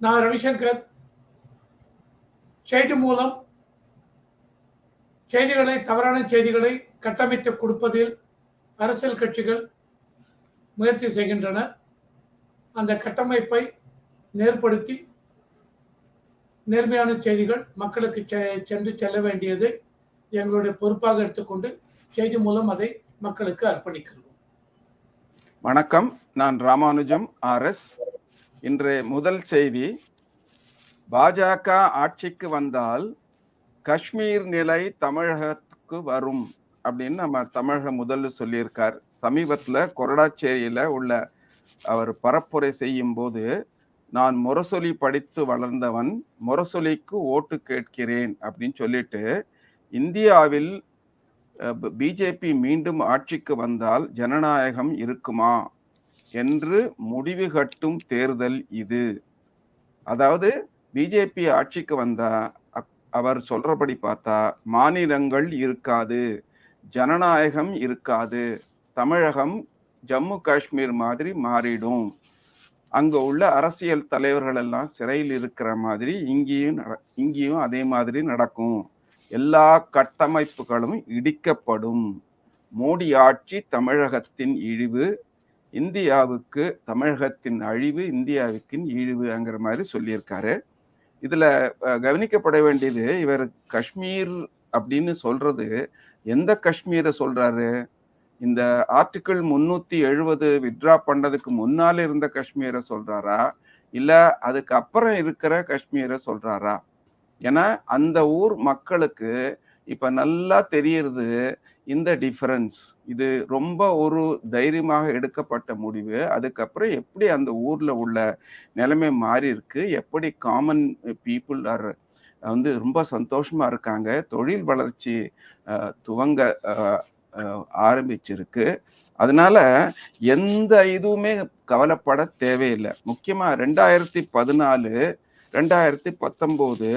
நான் ரவிசங்கர் செய்தி மூலம் செய்திகளை தவறான செய்திகளை கட்டமைத்து கொடுப்பதில் அரசியல் கட்சிகள் முயற்சி செய்கின்றன. அந்த கட்டமைப்பை நேர்படுத்தி நேர்மையான செய்திகள் மக்களுக்கு செ- சென்று செல்ல வேண்டியது எங்களுடைய பொறுப்பாக எடுத்துக்கொண்டு செய்தி மூலம் அதை மக்களுக்கு அர்ப்பணிக்கிறோம். வணக்கம். நான் ராமானுஜம் ஆர்எஸ் இன்று முதல் செய்தி பாஜக ஆட்சிக்கு வந்தால் காஷ்மீர் நிலை தமிழகத்துக்கு வரும் அப்படின்னு நம்ம தமிழக முதல்ல சொல்லியிருக்கார். சமீபத்தில் கொரடாச்சேரியில் உள்ள அவர் பரப்புரை செய்யும் போது நான் முரசொலி படித்து வளர்ந்தவன் முரசொலிக்கு ஓட்டு கேட்கிறேன் அப்படின்னு சொல்லிட்டு இந்தியாவில் பிஜேபி மீண்டும் ஆட்சிக்கு வந்தால் ஜனநாயகம் இருக்குமா? என்று முடிவு கட்டும் தேர்தல் இது. அதாவது பிஜேபி ஆட்சிக்கு வந்தா அப்- அவர் சொல்றபடி பார்த்தா மாநிலங்கள் இருக்காது ஜனநாயகம் இருக்காது தமிழகம் ஜம்மு காஷ்மீர் மாதிரி மாறிடும். அங்க உள்ள அரசியல் தலைவர்கள் எல்லாம் சிறையில் இருக்கிற மாதிரி இங்கேயும் நட- இங்கேயும் அதே மாதிரி நடக்கும். எல்லா கட்டமைப்புகளும் இடிக்கப்படும். மோடி ஆட்சி தமிழகத்தின் இழிவு. இந்தியாவுக்கு தமிழகத்தின் அழிவு இந்தியாவுக்கின் இழிவுங்கிற மாதிரி சொல்லியிருக்காரு. இதுல கவனிக்கப்பட வேண்டியது இவர் காஷ்மீர் அப்படின்னு சொல்றது எந்த காஷ்மீரை சொல்றாரு? இந்த ஆர்டிக்கிள் முன்னூத்தி எழுபது வித்ரா பண்ணதுக்கு முன்னால இருந்த காஷ்மீரை சொல்றாரா? இல்ல அதுக்கு அப்புறம் இருக்கிற காஷ்மீரை சொல்றாரா? ஏன்னா அந்த ஊர் மக்களுக்கு இப்ப நல்லா தெரியுது இந்த டிஃபரன்ஸ் இது ரொம்ப ஒரு தைரியமாக எடுக்கப்பட்ட முடிவு. அதுக்கப்புறம் எப்படி அந்த ஊர்ல உள்ள நிலைமை மாறி இருக்கு எப்படி காமன் பீப்புள் ஆர் வந்து ரொம்ப சந்தோஷமா இருக்காங்க? தொழில் வளர்ச்சி துவங்க ஆரம்பிச்சிருக்கு. அதனால எந்த இதுவுமே கவலைப்பட தேவையில்லை. முக்கியமா ரெண்டாயிரத்தி பதினாலு ரெண்டாயிரத்தி பத்தொம்போது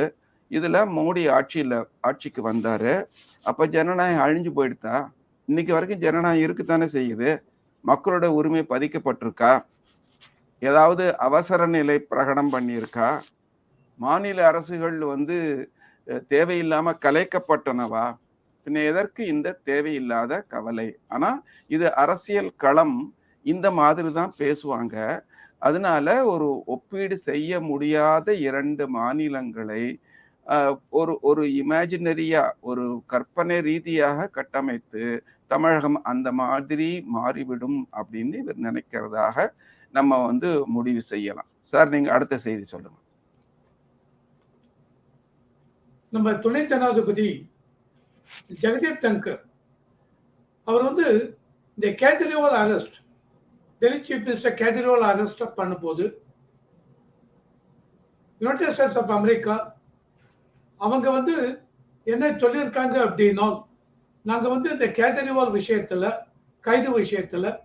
இதுல மோடி ஆட்சியில ஆட்சிக்கு வந்தாரு. அப்ப ஜனநாயகம் அழிஞ்சு போயிடுதா? இன்னைக்கு வரைக்கும் ஜனநாயகம் இருக்குத்தானே செய்யுது? மக்களோட உரிமை பதிக்கப்பட்டிருக்கா ஏதாவது அவசர நிலை பிரகடனம் பண்ணியிருக்கா? மாநில அரசுகள் வந்து தேவையில்லாம கலைக்கப்பட்டனவா? பின்ன எதற்கு இந்த தேவையில்லாத கவலை? ஆனா இது அரசியல் களம். இந்த மாதிரி தான் பேசுவாங்க. அதனால ஒரு ஒப்பீடு செய்ய முடியாத இரண்டு மாநிலங்களை ஒரு ஒரு இமேஜினரியா ஒரு கற்பனை ரீதியாக கட்டமைத்து தமிழகம் அந்த மாதிரி மாறிவிடும் அப்படின்னு இவர் நினைக்கிறதாக நம்ம வந்து முடிவு செய்யலாம். சார் நீங்க அடுத்த செய்தி சொல்லுங்க. நம்ம துணை ஜனாதிபதி ஜெகதீப் தங்கர் அவர் வந்து இந்த Kejriwal arrest Delhi chief minister Kejriwal arrest பண்ணும்போது யுனைடெட் ஸ்டேட்ஸ் ஆஃப் அமெரிக்கா அவங்க வந்து என்ன சொல்லியிருக்காங்க அப்படின்னா நாங்கள் வந்து இந்த கேஜ்ரிவால் விஷயத்தில் கைது விஷயத்தில்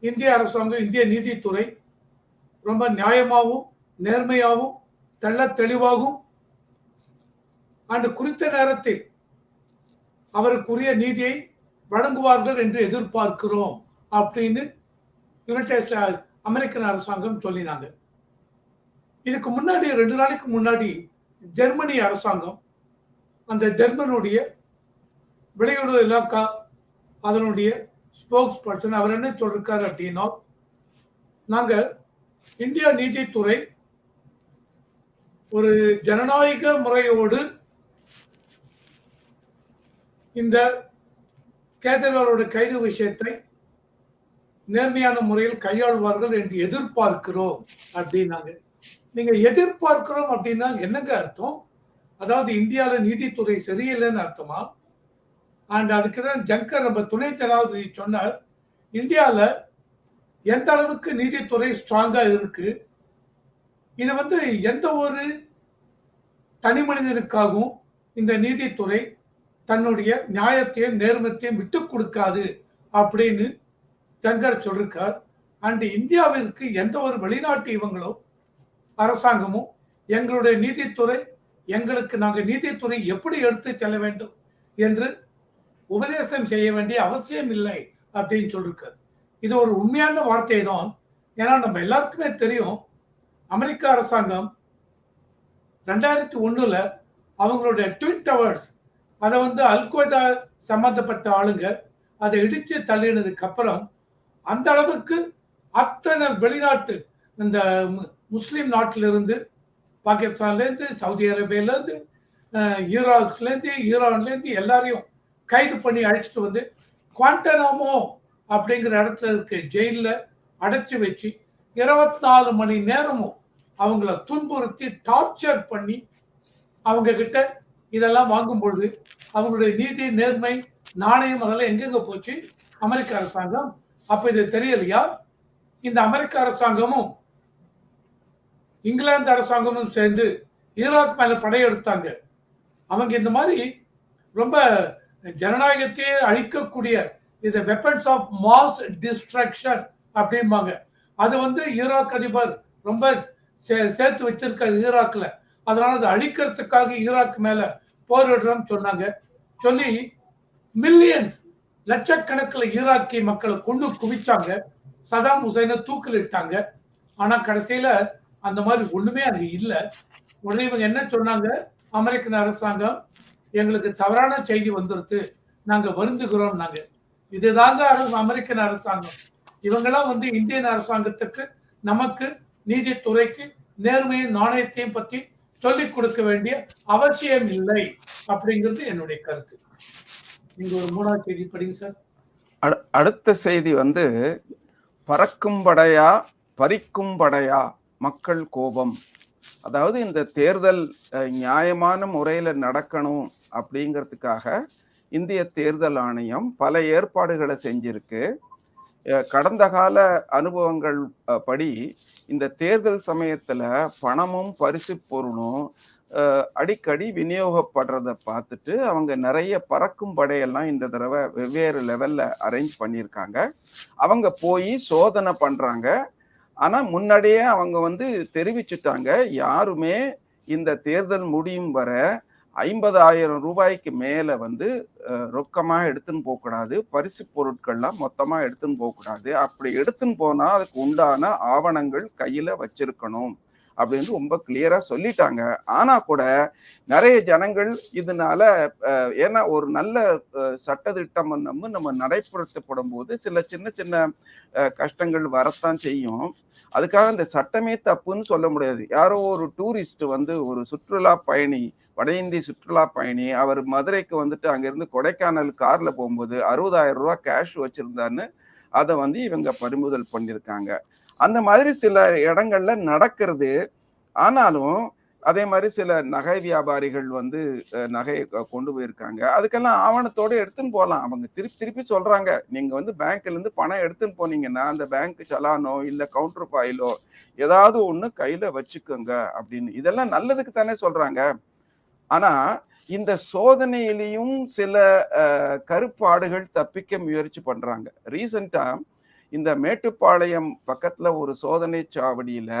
இந்திய அரசாங்கம் இந்திய நீதித்துறை ரொம்ப நியாயமாகவும் நேர்மையாகவும் தெள்ள தெளிவாகவும் அந்த குறித்த நேரத்தில் அவருக்குரிய நீதியை வழங்குவார்கள் என்று எதிர்பார்க்கிறோம் அப்படின்னு யுனைடெட் அமெரிக்கன் அரசாங்கம் சொல்லினாங்க. இதுக்கு முன்னாடி ரெண்டு நாளைக்கு முன்னாடி ஜெர்மனி அரசாங்கம் அந்த ஜெர்மனுடைய வெளியுறவு இலாக்கா அதனுடைய ஸ்போக்ஸ் பர்சன் அவர் என்ன சொல்லிருக்காரு அப்படின்னா நாங்க இந்தியா நீதித்துறை ஒரு ஜனநாயக முறையோடு இந்த கேஜரிவாலோட கைது விஷயத்தை நேர்மையான முறையில் கையாள்வார்கள் என்று எதிர்பார்க்கிறோம் அப்படின்னாங்க. நீங்க எதிர்பார்க்கிறோம் அப்படின்னா என்னங்க அர்த்தம்? அதாவது இந்தியால நீதித்துறை சரியில்லைன்னு அர்த்தமா? அண்ட் அதுக்கு தான் ஜங்கர் நம்ம துணை ஜனாதிபதி சொன்னார் இந்தியால எந்த அளவுக்கு நீதித்துறை ஸ்ட்ராங்கா இருக்கு? இது வந்து எந்த ஒரு தனி மனிதனுக்காகவும் இந்த நீதித்துறை தன்னுடைய நியாயத்தையும் நேர்மத்தையும் விட்டு கொடுக்காது அப்படின்னு ஜங்கர் சொல்லிருக்கார். அண்ட் இந்தியாவிற்கு எந்த ஒரு வெளிநாட்டு இவங்களும் அரசாங்கமும் எங்களுடைய நீதித்துறை எங்களுக்கு நாங்கள் நீதித்துறை எப்படி எடுத்து செல்ல வேண்டும் என்று உபதேசம் செய்ய வேண்டிய அவசியம் இல்லை அப்படின்னு சொல்லியிருக்கார் இது ஒரு உண்மையான வார்த்தை தான் ஏன்னா நம்ம எல்லாருக்குமே தெரியும் அமெரிக்க அரசாங்கம் ரெண்டாயிரத்தி ஒன்றில் அவங்களுடைய ட்வின் டவர்ஸ் அதை வந்து அல்கொய்தா சம்பந்தப்பட்ட ஆளுங்க அதை இடிச்சு தள்ளினதுக்கு அப்புறம் அந்த அளவுக்கு அத்தனை வெளிநாட்டு இந்த முஸ்லீம் நாட்டிலிருந்து பாகிஸ்தான்லேருந்து சவுதி அரேபியாலேருந்து ஈராக்லேருந்து ஈரான்லேருந்து எல்லாரையும் கைது பண்ணி அழைச்சிட்டு வந்து குவாண்டனாமோ அப்படிங்கிற இடத்துல இருக்க ஜெயிலில் அடைச்சி வச்சு இருபத்தி நாலு மணி நேரமும் அவங்கள துன்புறுத்தி டார்ச்சர் பண்ணி அவங்க கிட்ட இதெல்லாம் வாங்கும் பொழுது அவங்களுடைய நீதி நேர்மை நாணயம் அதெல்லாம் எங்கெங்க போச்சு? அமெரிக்க அரசாங்கம். அப்போ இது தெரியலையா? இந்த அமெரிக்க அரசாங்கமும் இங்கிலாந்து அரசாங்கமும் சேர்ந்து ஈராக் மேலே படையெடுத்தாங்க. அவங்க இந்த மாதிரி ரொம்ப ஜனநாயகத்தையே அழிக்கக்கூடிய இந்த வெப்பன்ஸ் ஆஃப் மாஸ் டிஸ்ட்ரக்ஷன் அப்படிம்பாங்க. அது வந்து ஈராக் அதிபர் ரொம்ப சே- சேர்த்து வச்சிருக்காரு ஈராக்ல. அதனால அதை அழிக்கிறதுக்காக ஈராக் மேலே போரிடுறோம்னு சொன்னாங்க. சொல்லி மில்லியன்ஸ் லட்சக்கணக்கில் ஈராக்கிய மக்களை கொண்டு குவிச்சாங்க. சதாம் ஹுசைனை தூக்கிலிட்டாங்க. ஆனால் கடைசியில் அந்த மாதிரி ஒண்ணுமே அங்க இல்ல. உடனே இவங்க என்ன சொன்னாங்க? அமெரிக்கன் அரசாங்கம் எங்களுக்கு தவறான செய்தி வந்துருது. நாங்க வருந்துகிறோம் நாங்க இதுதாங்க அர- அமெரிக்கன் அரசாங்கம். இவங்கெல்லாம் வந்து இந்தியன் அரசாங்கத்துக்கு நமக்கு நீதித்துறைக்கு நேர்மையும் நாணயத்தையும் பத்தி சொல்லிக் கொடுக்க வேண்டிய அவசியம் இல்லை அப்படிங்கிறது என்னுடைய கருத்து. நீங்க ஒரு மூணாவது செய்தி படிங்க சார். அடு- அடுத்த செய்தி வந்து பறக்கும் படையா பறிக்கும் படையா? மக்கள் கோபம். அதாவது இந்த தேர்தல் நியாயமான முறையில் நடக்கணும் அப்படிங்கிறதுக்காக இந்திய தேர்தல் ஆணையம் பல ஏற்பாடுகளை செஞ்சிருக்கு. கடந்த கால அனுபவங்கள் படி இந்த தேர்தல் சமயத்தில் பணமும் பரிசு பொருளும் அடிக்கடி விநியோகப்படுறத பார்த்துட்டு அவங்க நிறைய பறக்கும் படையெல்லாம் இந்த தடவை வெவ்வேறு லெவலில் அரேஞ்ச் பண்ணியிருக்காங்க. அவங்க போய் சோதனை பண்ணுறாங்க ஆனா முன்னாடியே அவங்க வந்து தெரிவிச்சுட்டாங்க. யாருமே இந்த தேர்தல் முடியும் வர ஐம்பதாயிரம் ரூபாய்க்கு மேல வந்து ரொக்கமா எடுத்துன்னு போகக்கூடாது. பரிசு பொருட்கள்லாம் மொத்தமா எடுத்துன்னு போகக்கூடாது. அப்படி எடுத்துன்னு போனா அதுக்கு உண்டான ஆவணங்கள் கையில வச்சிருக்கணும் அப்படின்னு ரொம்ப கிளியரா சொல்லிட்டாங்க. ஆனா கூட நிறைய ஜனங்கள் இதனால ஏன்னா ஒரு நல்ல சட்டத்திட்டம் சட்டதிட்டம் நம்ம நம்ம நடைமுறைப்படுத்தப்படும் போது சில சின்ன சின்ன கஷ்டங்கள் வரத்தான் செய்யும். அதுக்காக இந்த சட்டமே தப்புன்னு சொல்ல முடியாது. யாரோ ஒரு டூரிஸ்ட் வந்து ஒரு சுற்றுலா பயணி வட இந்திய சுற்றுலா பயணி அவர் மதுரைக்கு வந்துட்டு அங்கிருந்து கொடைக்கானல் கார்ல போகும்போது அறுபதாயிரம் ரூபா கேஷ் வச்சிருந்தாருன்னு அதை வந்து இவங்க பறிமுதல் பண்ணியிருக்காங்க. அந்த மாதிரி சில இடங்கள்ல நடக்கிறது. ஆனாலும் அதே மாதிரி சில நகை வியாபாரிகள் வந்து நகையை கொண்டு போயிருக்காங்க. அதுக்கெல்லாம் ஆவணத்தோடு எடுத்துன்னு போகலாம் அவங்க திருப்பி திருப்பி சொல்றாங்க. நீங்க வந்து பேங்க்லேருந்து பணம் எடுத்துன்னு போனீங்கன்னா அந்த பேங்க் சலானோ இல்லை கவுண்டர் பாயிலோ ஏதாவது ஒன்று கையில வச்சுக்கோங்க அப்படின்னு. இதெல்லாம் நல்லதுக்கு தானே சொல்றாங்க. ஆனா இந்த சோதனையிலையும் சில கருப்பாடுகள் தப்பிக்க முயற்சி பண்றாங்க. ரீசெண்டா இந்த மேட்டுப்பாளையம் பக்கத்துல ஒரு சோதனை சாவடியில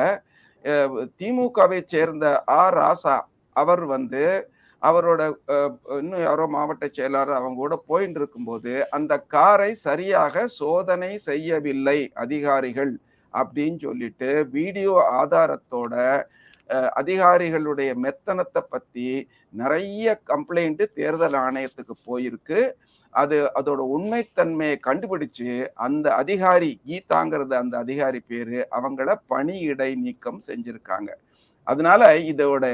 திமுகவை சேர்ந்த ஆர். ராசா அவர் வந்து அவரோட இன்னும் யாரோ மாவட்ட செயலாளர் அவங்க கூட போயிட்டு இருக்கும்போது அந்த காரை சரியாக சோதனை செய்யவில்லை அதிகாரிகள் அப்படின்னு சொல்லிட்டு வீடியோ ஆதாரத்தோட அதிகாரிகளுடைய மெத்தனத்தை பத்தி நிறைய கம்ப்ளைண்ட் தேர்தல் ஆணையத்துக்கு போயிருக்கு. அது அதோட உண்மைத்தன்மையை கண்டுபிடிச்சு அந்த அதிகாரி கீதாங்கிறது அந்த அதிகாரி பேரு அவங்கள பணியிடை நீக்கம் செஞ்சிருக்காங்க. அதனால இதோட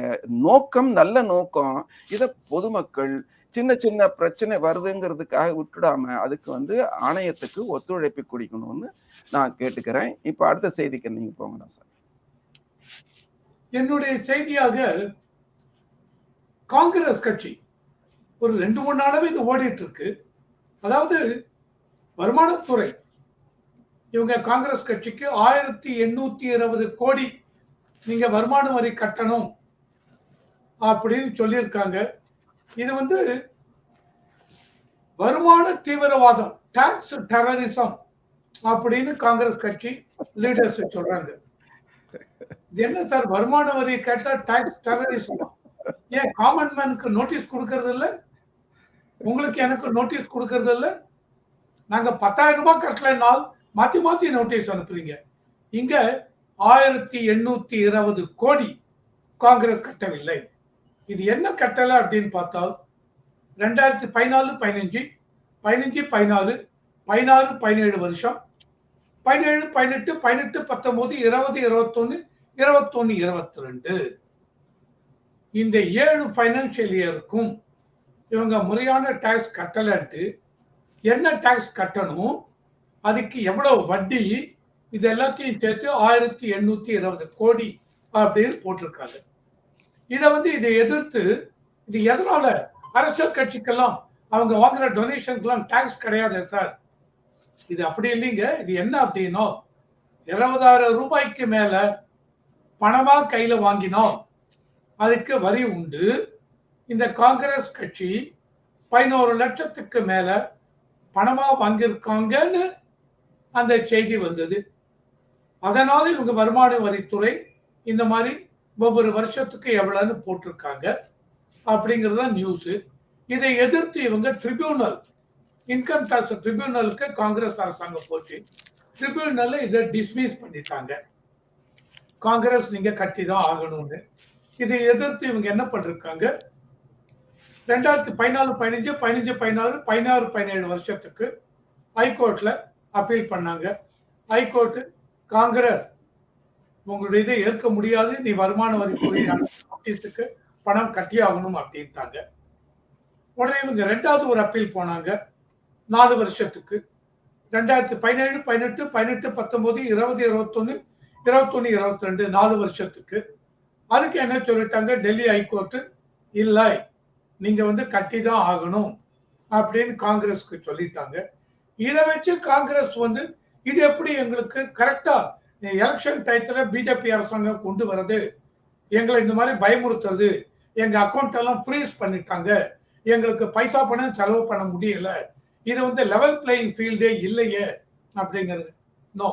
நோக்கம் நல்ல நோக்கம் இத பொதுமக்கள் சின்ன சின்ன பிரச்சனை வருதுங்கிறதுக்காக விட்டுடாம அதுக்கு வந்து ஆணையத்துக்கு ஒத்துழைப்பு கொடுக்கணும்னு நான் கேட்டுக்கிறேன். இப்ப அடுத்த செய்திக்கு நீங்க போங்க சார். என்னுடைய செய்தியாக காங்கிரஸ் கட்சி ஒரு ரெண்டு மூணு நாளாவே இது ஓடிட்டு இருக்கு. அதாவது வருமானத்துறை. இவங்க காங்கிரஸ் கட்சிக்கு ஆயிரத்தி எண்ணூத்தி இருபது கோடி நீங்க வருமான வரி கட்டணும் அப்படின்னு சொல்லியிருக்காங்க. இது வந்து வருமான தீவிரவாதம் டாக்ஸ் டெரரிசம் அப்படின்னு காங்கிரஸ் கட்சி லீடர்ஸ் சொல்றாங்க. இது என்ன சார் வருமான வரி கேட்டா டாக்ஸ் டெரரிசம் ஏன் காமன் மேனுக்கு நோட்டீஸ் கொடுக்கறது இல்ல? உங்களுக்கு எனக்கு நோட்டீஸ் கொடுக்கறது இல்லை நாங்கள் பத்தாயிரம் ரூபாய் கட்டலைனால் மாற்றி மாற்றி நோட்டீஸ் அனுப்புறீங்க. இங்கே ஆயிரத்தி எண்ணூற்றி இருபது கோடி காங்கிரஸ் கட்டவில்லை. இது என்ன கட்டலை அப்படின்னு பார்த்தால் ரெண்டாயிரத்தி பதினாலு பதினஞ்சு பதினஞ்சு பதினாலு பதினாறு பதினேழு வருஷம் பதினேழு பதினெட்டு பதினெட்டு பத்தொம்போது இருபது இருபத்தொன்னு இருபத்தொன்னு இருபத்தி ரெண்டு இந்த ஏழு ஃபைனான்சியல் இயருக்கும் இவங்க முறையான டேக்ஸ் கட்டலைன்ட்டு என்ன டேக்ஸ் கட்டணும்? அதுக்கு எவ்வளோ வட்டி? இது எல்லாத்தையும் சேர்த்து ஆயிரத்தி எண்ணூற்றி இருபது கோடி அப்படின்னு போட்டிருக்காங்க. இதை வந்து இதை எதிர்த்து இது எதனால? அரசியல் கட்சிக்கெல்லாம் அவங்க வாங்குற டொனேஷனுக்கெல்லாம் டேக்ஸ் கிடையாது சார் இது அப்படி இல்லைங்க. இது என்ன அப்படின்னா இருபதாயிரம் ரூபாய்க்கு மேல பணமா கையில வாங்கினோம். அதுக்கு வரி உண்டு. இந்த காங்கிரஸ் கட்சி பதினோரு லட்சத்துக்கு மேல பணமா வாங்கியிருக்காங்கன்னு அந்த செய்தி வந்தது. அதனால இவங்க வருமான வரித்துறை இந்த மாதிரி ஒவ்வொரு வருஷத்துக்கு எவ்வளோன்னு போட்டிருக்காங்க அப்படிங்கிறது தான் நியூஸ் இதை எதிர்த்து இவங்க ட்ரிபியூனல் இன்கம் டாக்ஸ் ட்ரிபியூனலுக்கு காங்கிரஸ் அரசாங்கம் போச்சு. ட்ரிபியூனல்ல இதை டிஸ்மிஸ் பண்ணிட்டாங்க. காங்கிரஸ் நீங்க கட்டி தான் ஆகணும்னு. இதை எதிர்த்து இவங்க என்ன பண்ணிருக்காங்க? ரெண்டாயிரத்தி பதினாலு பதினஞ்சு பதினஞ்சு பதினாறு பதினாறு பதினேழு வருஷத்துக்கு ஹைகோர்ட்டில் அப்பீல் பண்ணாங்க. ஹைகோர்ட்டு காங்கிரஸ் உங்களுடைய இதை ஏற்க முடியாது நீ வருமான வரித்துறை நோட்டீஸுக்கு பணம் கட்டி ஆகணும் அப்படின்ட்டாங்க. உடனே இவங்க ரெண்டாவது ஒரு அப்பீல் போனாங்க. நாலு வருஷத்துக்கு. ரெண்டாயிரத்தி பதினேழு பதினெட்டு பதினெட்டு பத்தொம்போது இருபது இருபத்தொன்னு இருபத்தொன்னு இருபத்தி ரெண்டு நாலு வருஷத்துக்கு. அதுக்கு என்ன சொல்லிட்டாங்க? டெல்லி ஹைகோர்ட்டு இல்லை. நீங்க வந்து கட்டி தான் ஆகணும் அப்படின்னு காங்கிரஸ்க்கு சொல்லிட்டாங்க. இதை வச்சு காங்கிரஸ் வந்து இது எப்படி எங்களுக்கு கரெக்டா எலெக்ஷன் டயத்துல பிஜேபி அரசாங்கம் கொண்டு வர்றது? எங்களை இந்த மாதிரி பயமுறுத்துறது. எங்க அக்கௌண்ட் எல்லாம் ஃப்ரீஸ் பண்ணிட்டாங்க. எங்களுக்கு பைசா பணம் செலவு பண்ண முடியல. இது வந்து லெவல் பிளேயிங் ஃபீல்டே இல்லையே அப்படிங்கிறது. நோ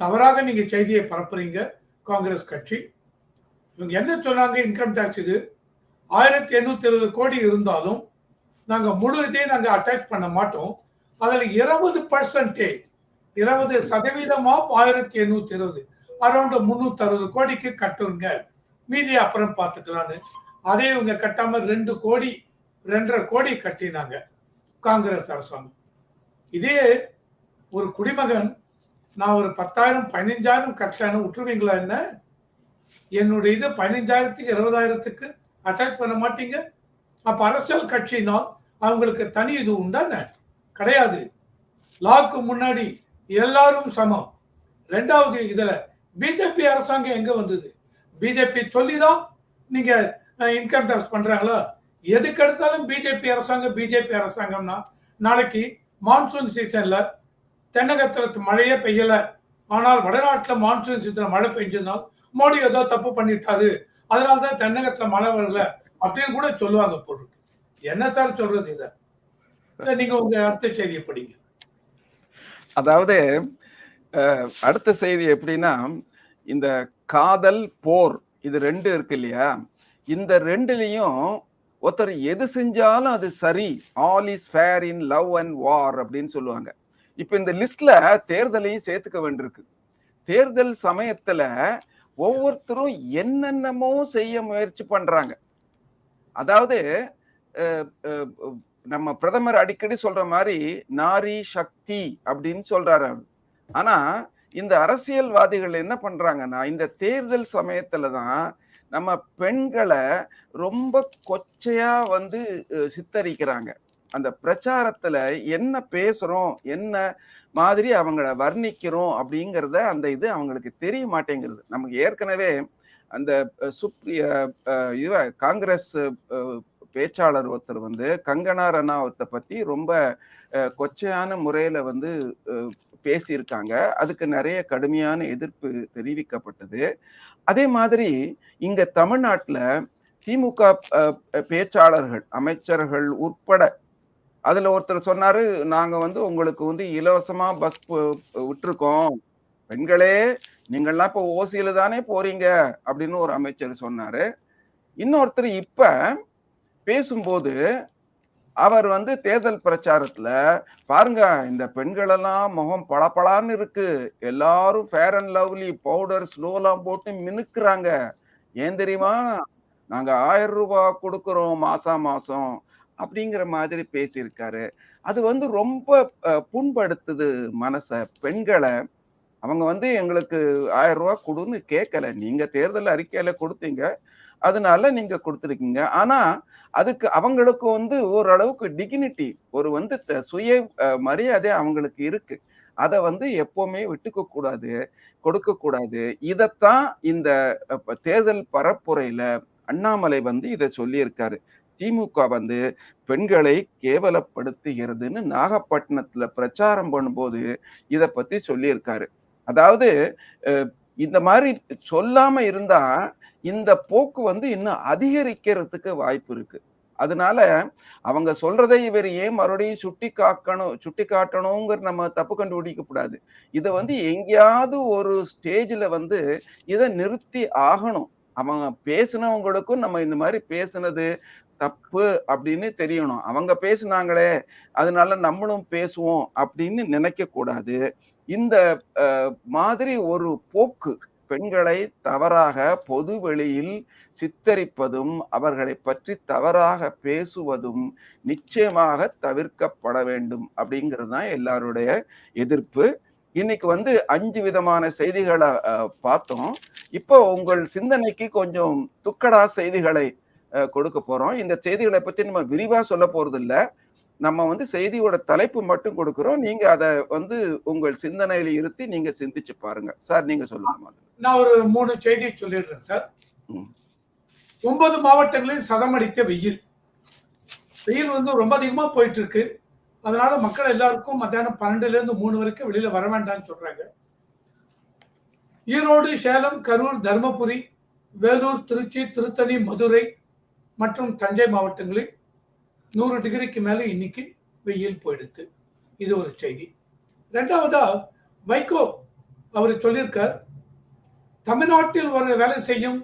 தவறாக நீங்க செய்தியை பரப்புறீங்க காங்கிரஸ் கட்சி. இவங்க என்ன சொன்னாங்க? இன்கம் டேக்ஸ் இது. ஆயிரத்தி எண்ணூத்தி இருபது கோடி இருந்தாலும் நாங்க முழு இதையும் நாங்க அட்டாக் பண்ண மாட்டோம். அதுல இருபது பர்சன்டேஜ் இருபது சதவீதம் ஆஃப் ஆயிரத்தி எண்ணூத்தி இருபது அரௌண்ட் முன்னூத்தி அறுபது கோடிக்கு கட்டுங்க. மீதி அப்புறம் பார்த்துக்கலான்னு அதே இவங்க கட்டாம ரெண்டு கோடி ரெண்டரை கோடி கட்டினாங்க காங்கிரஸ் அரசாங்கம். இதே ஒரு குடிமகன் நான் ஒரு பத்தாயிரம் பதினஞ்சாயிரம் கட்டலன்னு விட்டுருவீங்களா என்ன? என்னுடைய இது பதினஞ்சாயிரத்துக்கு இருபதாயிரத்துக்கு அட்டாக் பண்ண மாட்டீங்க. அப்ப அரசியல் கட்சினா அவங்களுக்கு தனி இது உண்டான? கிடையாது. லாக்கு முன்னாடி எல்லாரும் சமம். ரெண்டாவது இதுல பிஜேபி அரசாங்கம் எங்க வந்தது? பிஜேபி சொல்லிதான் நீங்க இன்கம் டாக்ஸ் பண்றாங்களா? எதுக்கு எடுத்தாலும் பிஜேபி அரசாங்கம் பிஜேபி அரசாங்கம்னா நாளைக்கு மான்சூன் சீசன்ல தென்னகத்துல மழையே பெய்யல. ஆனால் வடநாட்டுல மான்சூன் சீசன்ல மழை பெஞ்சதுனால் மோடி ஏதோ தப்பு பண்ணிட்டாரு. அதனாலதான் தென்னகத்துல மழை வரல அப்படின்னு கூட சொல்லுவாங்க போல் என்ன சார் சொல்றது இத? நீங்க உங்க அடுத்த செய்தியை படிங்க. அதாவது அடுத்த செய்தி எப்படின்னா இந்த காதல் போர் இது ரெண்டு இருக்கு இல்லையா? இந்த ரெண்டுலயும் ஒருத்தர் எது செஞ்சாலும் அது சரி. All is fair in love and war அப்படின்னு சொல்லுவாங்க. இப்போ இந்த லிஸ்ட்ல தேர்தலையும் சேர்த்துக்க வேண்டியிருக்கு. தேர்தல் சமயத்துல ஒவ்வொருத்தரும் என்னென்னமோ செய்ய முயற்சி பண்றாங்க. அதாவது நம்ம பிரதமர் அடிக்கடி சொல்ற மாதிரி நாரி சக்தி அப்படின்னு சொல்றாரு ஆனா இந்த அரசியல்வாதிகள் என்ன பண்றாங்கன்னா இந்த தேர்தல் சமயத்துல தான் நம்ம பெண்களை ரொம்ப கொச்சையா வந்து சித்தரிக்கிறாங்க. அந்த பிரச்சாரத்துல என்ன பேசுறோம் என்ன மாதிரி அவங்கள வர்ணிக்கிறோம் அப்படிங்கிறத அந்த இது அவங்களுக்கு தெரிய மாட்டேங்கிறது நமக்கு ஏற்கனவே அந்த சுப்ரிய இவ காங்கிரஸ் பேச்சாளர் ஒருத்தர் வந்து கங்கனா ரனாவத்தை பத்தி ரொம்ப கொச்சையான முறையில வந்து பேசியிருக்காங்க. அதுக்கு நிறைய கடுமையான எதிர்ப்பு தெரிவிக்கப்பட்டது. அதே மாதிரி இங்க தமிழ்நாட்டில் திமுக பேச்சாளர்கள் அமைச்சர்கள் உட்பட அதுல ஒருத்தர் சொன்னாரு நாங்க வந்து உங்களுக்கு வந்து இலவசமா பஸ் விட்டுருக்கோம். பெண்களே நீங்கள்லாம் இப்ப ஓசியில தானே போறீங்க. அப்படின்னு ஒரு அமைச்சர் சொன்னாரு. இன்னொருத்தர் இப்ப பேசும்போது அவர் வந்து தேர்தல் பிரச்சாரத்துல பாருங்க இந்த பெண்களெல்லாம் முகம் பளபளான்னு இருக்கு. எல்லாரும் ஃபேர் அண்ட் லவ்லி பவுடர் ஸ்லோலாம் போட்டு மினுக்குறாங்க. ஏன் தெரியுமா? நாங்க ஆயிரம் ரூபாய் கொடுக்குறோம் மாசா மாசம். அப்படிங்கிற மாதிரி பேசியிருக்காரு. அது வந்து ரொம்ப புண்படுத்துது மனசை. பெண்களை அவங்க வந்து எங்களுக்கு ஆயிரம் ரூபா கொடுன்னு கேட்கல நீங்க தேர்தல் அறிக்கையில கொடுத்தீங்க. அதனால நீங்க கொடுத்துருக்கீங்க. ஆனா அதுக்கு அவங்களுக்கு வந்து ஓரளவுக்கு டிகினிட்டி ஒரு வந்து த- சுய மரியாதை அவங்களுக்கு இருக்கு. அதை வந்து எப்பவுமே விட்டுக்க கூடாது கொடுக்க கூடாது. இதைத்தான் இந்த தேர்தல் பரப்புரையில அண்ணாமலை வந்து இதை சொல்லியிருக்காரு. திமுக வந்து பெண்களை கேவலப்படுத்துகிறதுன்னு நாகப்பட்டினத்துல பிரச்சாரம் பண்ணும்போது இதை பத்தி சொல்லியிருக்காரு. அதாவது இந்த மாதிரி சொல்லாம இருந்தா இந்த போக்கு வந்து இன்னும் அதிகரிக்கிறதுக்கு வாய்ப்பு இருக்கு. அதனால அவங்க சொல்றதை இவர் ஏன் மறுபடியும் சுட்டி காக்கணும் சுட்டி காட்டணுங்கிற நம்ம தப்பு கண்டுபிடிக்க கூடாது. இதை வந்து எங்கேயாவது ஒரு ஸ்டேஜில் வந்து இதை நிறுத்தி ஆகணும். அவங்க பேசினவங்களுக்கும் நம்ம இந்த மாதிரி பேசுனது தப்பு அப்படின்னு தெரியணும். அவங்க பேசுனாங்களே அதனால நம்மளும் பேசுவோம் அப்படின்னு நினைக்க கூடாது. இந்த மாதிரி ஒரு போக்கு பெண்களை தவறாக பொது வெளியில் சித்தரிப்பதும் அவர்களை பற்றி தவறாக பேசுவதும் நிச்சயமாக தவிர்க்கப்பட வேண்டும் அப்படிங்கிறது தான் எல்லாருடைய எதிர்ப்பு. இன்னைக்கு வந்து அஞ்சு விதமான செய்திகளை பார்த்தோம். இப்போ உங்கள் சிந்தனைக்கு கொஞ்சம் துக்கடா செய்திகளை கொடுக்க போறோம். இந்த செய்திகளை பத்தி நம்ம விரிவா சொல்ல போறது இல்ல நம்ம வந்து செய்தியோட தலைப்பு மட்டும் கொடுக்கிறோம். நீங்க அதை வந்து உங்கள் சிந்தனையில இருத்தி நீங்க சிந்திச்சு பாருங்க. சார் நீங்க சொல்லுங்க. நான் ஒரு மூணு செய்தி சொல்லிடுறேன் சார். ஒன்பது மாவட்டங்களில் சதமடித்த வெயில். வெயில் வந்து ரொம்ப அதிகமா போயிட்டு இருக்கு அதனால மக்கள் எல்லாருக்கும் மத்தியானம் பன்னெண்டுல இருந்து மூணு வரைக்கும் வெளியில வர வேண்டாம்னு சொல்றாங்க. ஈரோடு சேலம் கரூர் தருமபுரி வேலூர் திருச்சி திருத்தணி மதுரை மற்றும் தஞ்சை மாவட்டங்களில் நூறு டிகிரிக்கு மேலே இன்னைக்கு வெயில் போயிடுது. இது ஒரு செய்தி. ரெண்டாவதா வைகோ அவர் சொல்லியிருக்கார் தமிழ்நாட்டில் ஒரு வேலை செய்யும்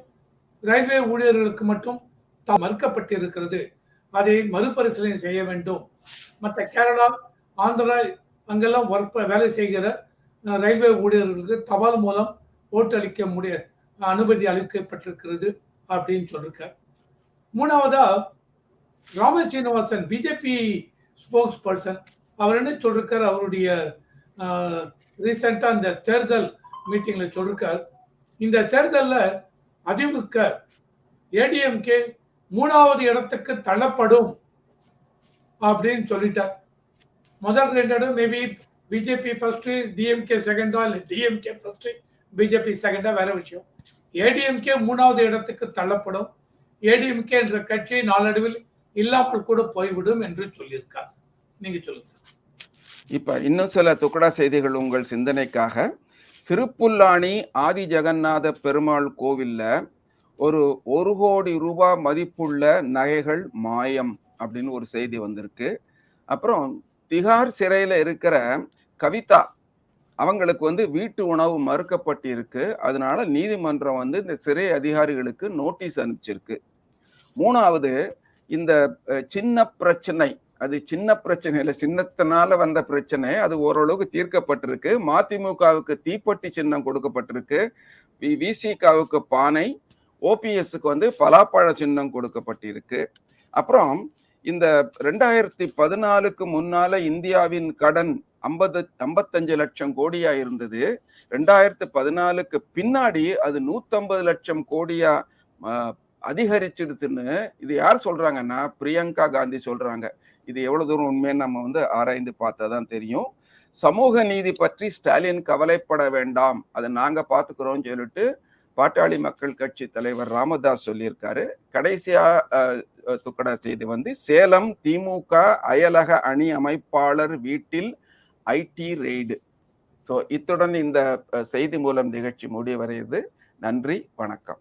ரயில்வே ஊழியர்களுக்கு மட்டும் தாம் மறுக்கப்பட்டிருக்கிறது. அதை மறுபரிசீலனை செய்ய வேண்டும். மற்ற கேரளா ஆந்திரா அங்கெல்லாம் ஒர்க் வேலை செய்கிற ரயில்வே ஊழியர்களுக்கு தபால் மூலம் ஓட்டு அளிக்க முடிய அனுமதி அளிக்கப்பட்டிருக்கிறது அப்படின்னு சொல்லியிருக்கார் மூணாவதா Rama Srinivasan BJP spokesperson அவர் என்ன சொல்லிருக்கார்? அவருடைய ரீசெண்டாக இந்த தேர்தல் மீட்டிங்கில் சொல்லிருக்கார். இந்த தேர்தலில் அதிமுக ஏடிஎம்கே மூணாவது இடத்துக்கு தள்ளப்படும் அப்படின்னு சொல்லிட்டார். முதல் ரெண்டு இடம் மேபி பிஜேபி ஃபர்ஸ்ட்டு டிஎம்கே செகண்டா இல்லை டிஎம்கே ஃபர்ஸ்ட்டு பிஜேபி செகண்டா வேற விஷயம். ஏடிஎம்கே மூணாவது இடத்துக்கு தள்ளப்படும். ஏடிஎம்கே என்ற கட்சி நாளடைவில் இல்லாமல் கூட போய்விடும் என்று சொல்லியிருக்கார். நீங்க சொல்லுங்க சார். இப்ப இன்னும் சில துக்கடா செய்திகள் உங்கள் சிந்தனைக்காக. திருப்புல்லாணி ஆதி ஜெகநாத பெருமாள் கோவில்ல ஒரு ஒரு கோடி ரூபாய் மதிப்புள்ள நகைகள் மாயம் அப்படின்னு ஒரு செய்தி வந்திருக்கு. அப்புறம் திகார் சிறையில இருக்கிற கவிதா அவங்களுக்கு வந்து வீட்டு உணவு மறுக்கப்பட்டிருக்கு. அதனால நீதிமன்றம் வந்து இந்த சிறை அதிகாரிகளுக்கு நோட்டீஸ் அனுப்பிச்சிருக்கு. மூணாவது இந்த சின்ன பிரச்சனை அது சின்ன பிரச்சனை இல்லை சின்னத்தினால வந்த பிரச்சனை அது ஓரளவுக்கு தீர்க்கப்பட்டிருக்கு. மதிமுகவுக்கு தீப்பெட்டி சின்னம் கொடுக்கப்பட்டிருக்கு. விசிகாவுக்கு பானை ஓபிஎஸ்க்கு வந்து பலாப்பழ சின்னம் கொடுக்கப்பட்டிருக்கு. அப்புறம் இந்த ரெண்டாயிரத்தி பதினாலுக்கு முன்னால இந்தியாவின் கடன் ஐம்பது ஐம்பத்தஞ்சு லட்சம் கோடியா இருந்தது. ரெண்டாயிரத்து பதினாலுக்கு பின்னாடி அது நூத்தம்பது லட்சம் கோடியா அதிகரிச்சிடுதுன்னு இது யார் சொல்றாங்கன்னா? பிரியங்கா காந்தி சொல்றாங்க. இது எவ்வளவு தூரம் உண்மைன்னு நம்ம வந்து ஆராய்ந்து பார்த்தா தான் தெரியும். சமூக நீதி பற்றி ஸ்டாலின் கவலைப்பட வேண்டாம். அதை நாங்க பாத்துக்கிறோம் சொல்லிட்டு பாட்டாளி மக்கள் கட்சி தலைவர் ராமதாஸ் சொல்லியிருக்காரு. கடைசியா துக்கடா செய்தி வந்து சேலம் திமுக அயலக அணி அமைப்பாளர் வீட்டில் ஐடி ரெய்டு. ஸோ இத்துடன் இந்த செய்தி மூலம் நிகழ்ச்சி முடிவடையுது. நன்றி வணக்கம்.